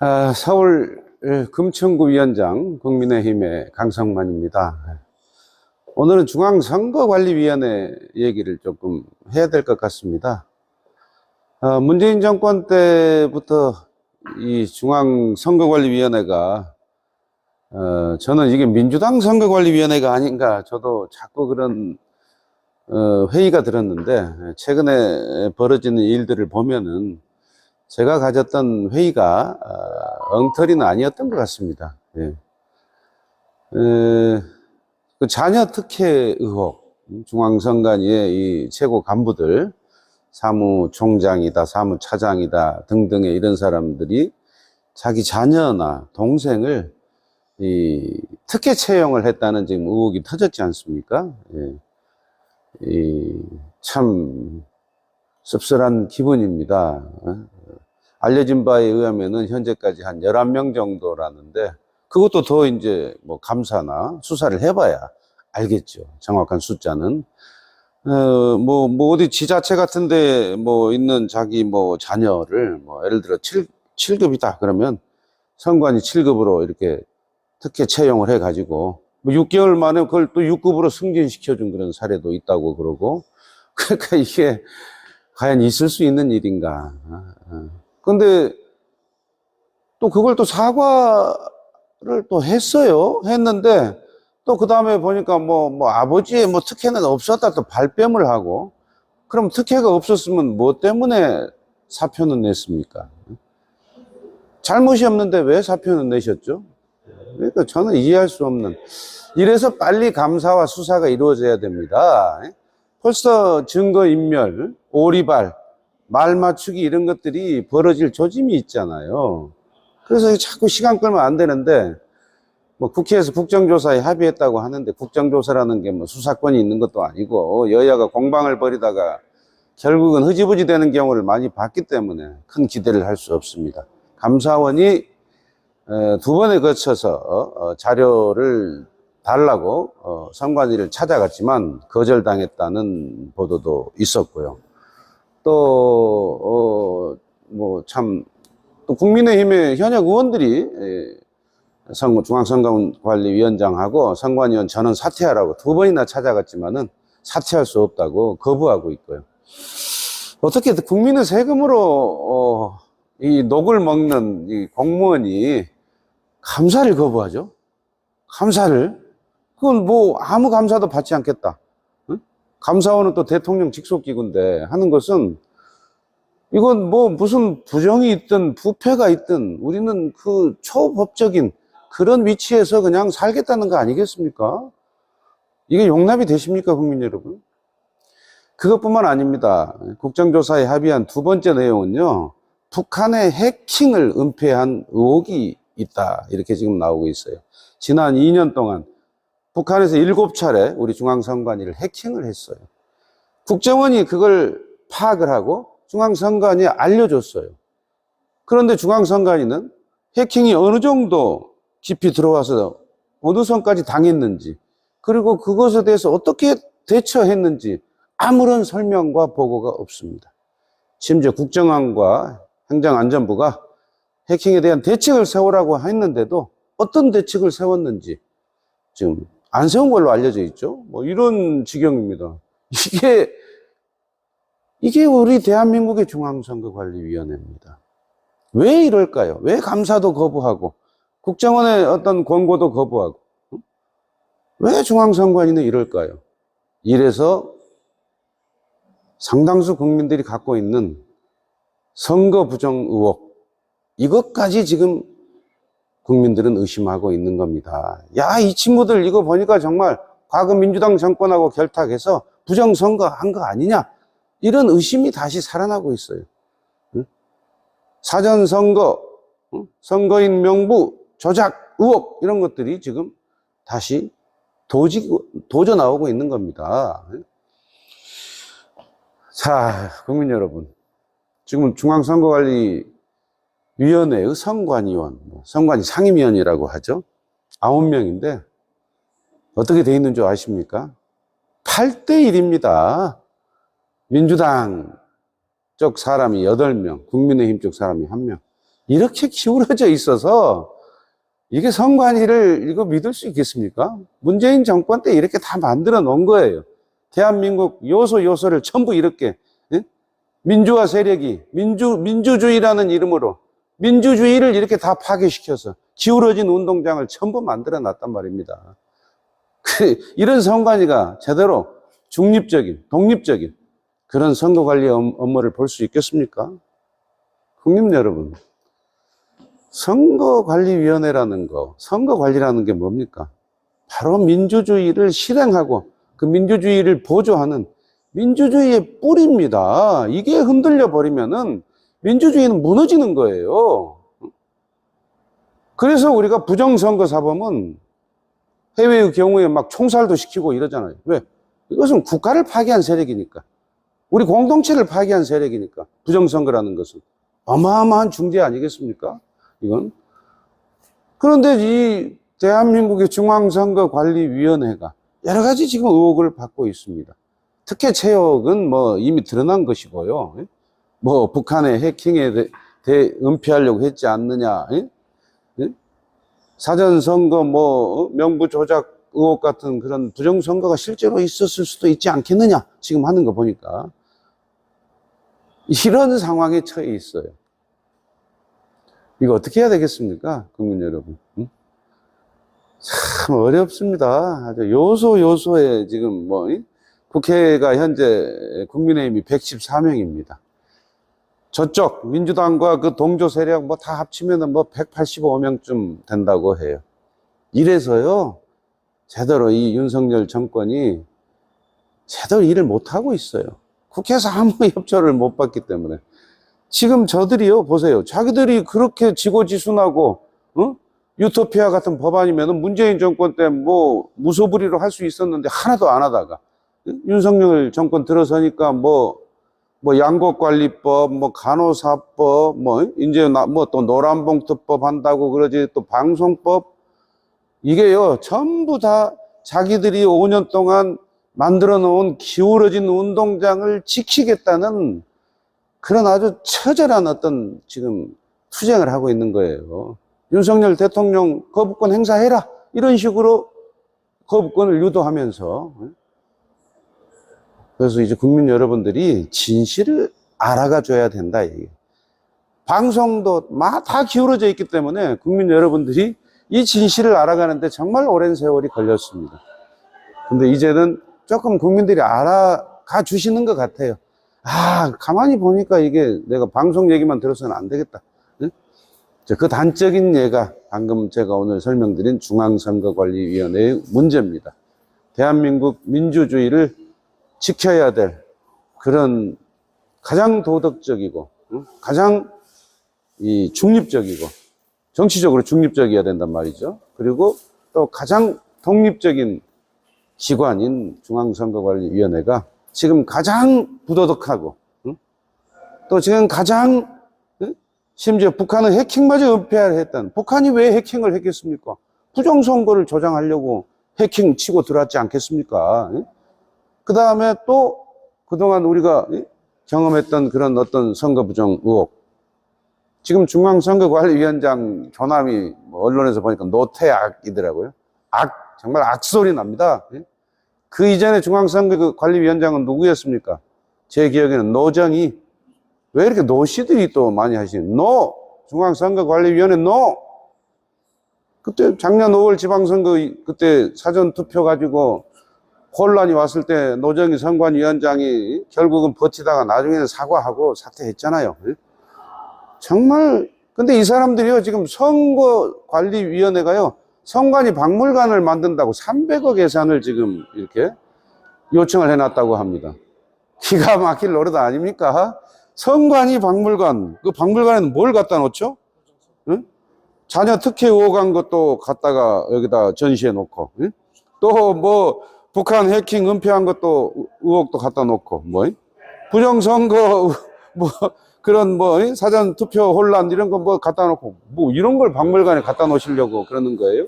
아, 서울 금천구 위원장 국민의힘의 강성만입니다. 오늘은 중앙선거관리위원회 얘기를 조금 해야 될 것 같습니다. 어, 문재인 정권 때부터 이 중앙선거관리위원회가 어, 저는 이게 민주당 선거관리위원회가 아닌가 저도 자꾸 그런 어, 회의가 들었는데 최근에 벌어지는 일들을 보면은 제가 가졌던 회의가 어, 엉터리는 아니었던 것 같습니다. 예. 에, 그 자녀 특혜 의혹, 중앙선관위의 이 최고 간부들, 사무총장이다, 사무차장이다 등등의 이런 사람들이 자기 자녀나 동생을 이 특혜 채용을 했다는 지금 의혹이 터졌지 않습니까? 예. 이, 참 씁쓸한 기분입니다. 어? 알려진 바에 의하면은 현재까지 한 11명 정도라는데 그것도 더 이제 뭐 감사나 수사를 해봐야 알겠죠. 정확한 숫자는. 어, 뭐, 뭐 어디 지자체 같은데 뭐 있는 자기 뭐 자녀를 뭐 예를 들어 7, 7급이다 그러면 선관위 7급으로 이렇게 특혜 채용을 해가지고 뭐 6개월 만에 그걸 또 6급으로 승진시켜준 그런 사례도 있다고 그러고 그러니까 이게 과연 있을 수 있는 일인가. 어. 근데 또 그걸 또 사과를 또 했어요. 했는데 또 그 다음에 보니까 뭐, 뭐 아버지의 뭐 특혜는 없었다 또 발뺌을 하고 그럼 특혜가 없었으면 뭐 때문에 사표는 냈습니까? 잘못이 없는데 왜 사표는 내셨죠? 그러니까 저는 이해할 수 없는 이래서 빨리 감사와 수사가 이루어져야 됩니다. 벌써 증거인멸, 오리발, 말 맞추기 이런 것들이 벌어질 조짐이 있잖아요. 그래서 자꾸 시간 끌면 안 되는데, 뭐 국회에서 국정조사에 합의했다고 하는데 국정조사라는 게 뭐 수사권이 있는 것도 아니고 여야가 공방을 벌이다가 결국은 흐지부지 되는 경우를 많이 봤기 때문에 큰 기대를 할 수 없습니다. 감사원이 에, 두 번에 거쳐서 어, 자료를 달라고 어, 선관위를 찾아갔지만 거절당했다는 보도도 있었고요. 또, 어, 뭐, 참, 또 국민의힘의 현역 의원들이, 에, 선거, 중앙선거관리위원장하고 선관위원 전원 사퇴하라고 두 번이나 찾아갔지만은 사퇴할 수 없다고 거부하고 있고요. 어떻게 국민의 세금으로, 어, 이 녹을 먹는 이 공무원이 감사를 거부하죠? 감사를? 그건 뭐 아무 감사도 받지 않겠다. 감사원은 또 대통령 직속기구인데 하는 것은 이건 뭐 무슨 부정이 있든 부패가 있든 우리는 그 초법적인 그런 위치에서 그냥 살겠다는 거 아니겠습니까? 이게 용납이 되십니까, 국민 여러분? 그것뿐만 아닙니다. 국정조사에 합의한 두 번째 내용은요, 북한의 해킹을 은폐한 의혹이 있다. 이렇게 지금 나오고 있어요. 지난 2년 동안 북한에서 일곱 차례 우리 중앙선관위를 해킹을 했어요. 국정원이 그걸 파악을 하고 중앙선관위에 알려줬어요. 그런데 중앙선관위는 해킹이 어느 정도 깊이 들어와서 어느 선까지 당했는지 그리고 그것에 대해서 어떻게 대처했는지 아무런 설명과 보고가 없습니다. 심지어 국정원과 행정안전부가 해킹에 대한 대책을 세우라고 했는데도 어떤 대책을 세웠는지 지금 안 세운 걸로 알려져 있죠. 뭐 이런 지경입니다. 이게 이게 우리 대한민국의 중앙선거관리위원회입니다. 왜 이럴까요? 왜 감사도 거부하고 국정원의 어떤 권고도 거부하고 왜 중앙선관위는 이럴까요? 이래서 상당수 국민들이 갖고 있는 선거 부정 의혹 이것까지 지금 국민들은 의심하고 있는 겁니다. 야, 이 친구들 이거 보니까 정말 과거 민주당 정권하고 결탁해서 부정선거 한 거 아니냐? 이런 의심이 다시 살아나고 있어요. 사전선거, 선거인 명부, 조작, 의혹, 이런 것들이 지금 다시 도지, 도져 나오고 있는 겁니다. 자, 국민 여러분. 지금 중앙선거관리 위원회의 선관위원, 뭐 선관위 상임위원이라고 하죠. 아홉 명인데 어떻게 돼 있는 줄 아십니까? 8대 1입니다. 민주당 쪽 사람이 8명, 국민의힘 쪽 사람이 1명. 이렇게 기울어져 있어서 이게 선관위를 이거 믿을 수 있겠습니까? 문재인 정권 때 이렇게 다 만들어 놓은 거예요. 대한민국 요소 요소를 전부 이렇게 예? 민주화 세력이 민주 민주주의라는 이름으로 민주주의를 이렇게 다 파괴시켜서 기울어진 운동장을 전부 만들어 놨단 말입니다. 그, 이런 선관위가 제대로 중립적인, 독립적인 그런 선거 관리 업- 업무를 볼 수 있겠습니까? 국민 여러분, 선거관리위원회라는 거, 선거관리라는 게 뭡니까? 바로 민주주의를 실행하고 그 민주주의를 보조하는 민주주의의 뿌리입니다. 이게 흔들려 버리면은 민주주의는 무너지는 거예요. 그래서 우리가 부정선거 사범은 해외의 경우에 막 총살도 시키고 이러잖아요. 왜? 이것은 국가를 파괴한 세력이니까. 우리 공동체를 파괴한 세력이니까. 부정선거라는 것은. 어마어마한 중대 아니겠습니까? 이건. 그런데 이 대한민국의 중앙선거관리위원회가 여러 가지 지금 의혹을 받고 있습니다. 특혜 채용은 뭐 이미 드러난 것이고요. 뭐 북한의 해킹에 대, 대 은폐하려고 했지 않느냐. 예? 예? 사전선거 뭐 어? 명부 조작 의혹 같은 그런 부정선거가 실제로 있었을 수도 있지 않겠느냐. 지금 하는 거 보니까. 이런 상황에 처해 있어요. 이거 어떻게 해야 되겠습니까? 국민 여러분. 응? 참 어렵습니다. 아주 요소 요소에 지금 뭐, 이? 국회가 현재 국민의힘이 114명입니다. 저쪽 민주당과 그 동조 세력 뭐 다 합치면은 뭐 185명쯤 된다고 해요. 이래서요, 제대로 이 윤석열 정권이 제대로 일을 못 하고 있어요. 국회에서 아무 협조를 못 받기 때문에. 지금 저들이요, 보세요. 자기들이 그렇게 지고지순하고, 어? 유토피아 같은 법안이면은 문재인 정권 때 뭐 무소불위로 할 수 있었는데 하나도 안 하다가 응? 윤석열 정권 들어서니까 뭐, 뭐 양곡관리법, 뭐 간호사법, 뭐 이제 뭐 또 노란봉투법 한다고 그러지 또 방송법 이게요 전부 다 자기들이 5년 동안 만들어 놓은 기울어진 운동장을 지키겠다는 그런 아주 처절한 어떤 지금 투쟁을 하고 있는 거예요. 윤석열 대통령 거부권 행사해라. 이런 식으로 거부권을 유도하면서. 그래서 이제 국민 여러분들이 진실을 알아가 줘야 된다. 이게. 방송도 막 다 기울어져 있기 때문에 국민 여러분들이 이 진실을 알아가는데 정말 오랜 세월이 걸렸습니다. 근데 이제는 조금 국민들이 알아가 주시는 것 같아요. 아, 가만히 보니까 이게 내가 방송 얘기만 들어서는 안 되겠다. 응? 자, 그 단적인 예가 방금 제가 오늘 설명드린 중앙선거관리위원회의 문제입니다. 대한민국 민주주의를 지켜야 될 그런 가장 도덕적이고 응? 가장 이 중립적이고 정치적으로 중립적이어야 된단 말이죠. 그리고 또 가장 독립적인 기관인 중앙선거관리위원회가 지금 가장 부도덕하고 응? 또 지금 가장 응? 심지어 북한은 해킹마저 은폐를 했던 북한이 왜 해킹을 했겠습니까? 부정선거를 조장하려고 해킹 치고 들어왔지 않겠습니까? 그 다음에 또 그동안 우리가 응? 경험했던 그런 어떤 선거 부정 의혹 지금 중앙선거관리위원장 조남이 뭐 언론에서 보니까 노태악이더라고요. 악 정말 악소리 납니다. 예? 그 이전에 중앙선거관리위원장은 누구였습니까? 제 기억에는 노정이 왜 이렇게 노시들이 또 많이 하시는 노 중앙선거관리위원회 노 그때 작년 5월 지방선거 이- 그때 사전 투표 가지고 혼란이 왔을 때 노정희 선관위원장이 결국은 버티다가 나중에는 사과하고 사퇴했잖아요. 예? 정말 근데 이 사람들이요 지금 선거관리위원회가요 선관위 박물관을 만든다고 300억 예산을 지금 이렇게 요청을 해놨다고 합니다. 기가 막힐 노릇 아닙니까? 선관위 박물관 그 박물관에는 뭘 갖다 놓죠? 응? 자녀 특혜 의혹한 것도 갖다가 여기다 전시해 놓고 또뭐 북한 해킹 은폐한 것도 의혹도 갖다 놓고 뭐 부정선거 뭐 그런 뭐 사전 투표 혼란 이런 거 뭐 갖다 놓고 뭐 이런 걸 박물관에 갖다 놓으시려고 그러는 거예요?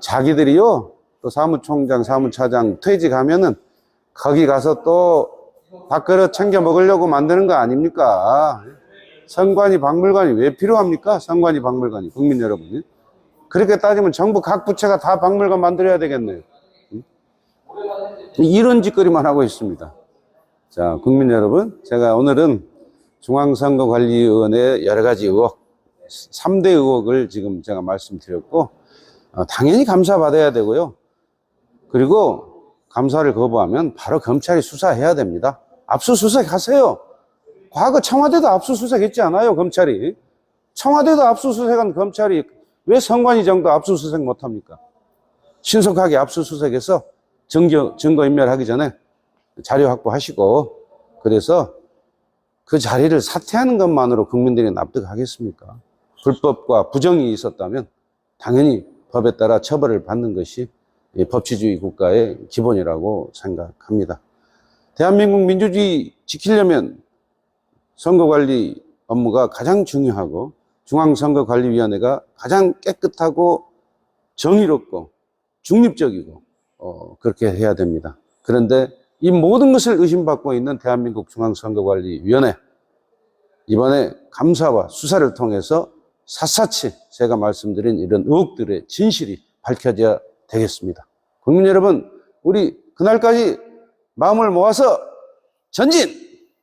자기들이요 또 사무총장 사무차장 퇴직하면은 거기 가서 또 밥그릇 챙겨 먹으려고 만드는 거 아닙니까? 선관위 박물관이 왜 필요합니까? 선관위 박물관이 국민 여러분이 그렇게 따지면 정부 각 부처가 다 박물관 만들어야 되겠네요. 응? 이런 짓거리만 하고 있습니다. 자, 국민 여러분, 제가 오늘은 중앙선거관리위원회 여러 가지 의혹, 3대 의혹을 지금 제가 말씀드렸고, 어, 당연히 감사받아야 되고요. 그리고 감사를 거부하면 바로 검찰이 수사해야 됩니다. 압수수색 하세요. 과거 청와대도 압수수색 했지 않아요, 검찰이. 청와대도 압수수색한 검찰이 왜 선관위 정도 압수수색 못합니까? 신속하게 압수수색해서 증거, 증거인멸하기 전에 자료 확보하시고, 그래서 그 자리를 사퇴하는 것만으로 국민들이 납득하겠습니까? 불법과 부정이 있었다면 당연히 법에 따라 처벌을 받는 것이 이 법치주의 국가의 기본이라고 생각합니다. 대한민국 민주주의 지키려면 선거관리 업무가 가장 중요하고 중앙선거관리위원회가 가장 깨끗하고 정의롭고 중립적이고 어, 그렇게 해야 됩니다. 그런데 이 모든 것을 의심받고 있는 대한민국 중앙선거관리위원회 이번에 감사와 수사를 통해서 샅샅이 제가 말씀드린 이런 의혹들의 진실이 밝혀져야 되겠습니다. 국민 여러분, 우리 그날까지 마음을 모아서 전진!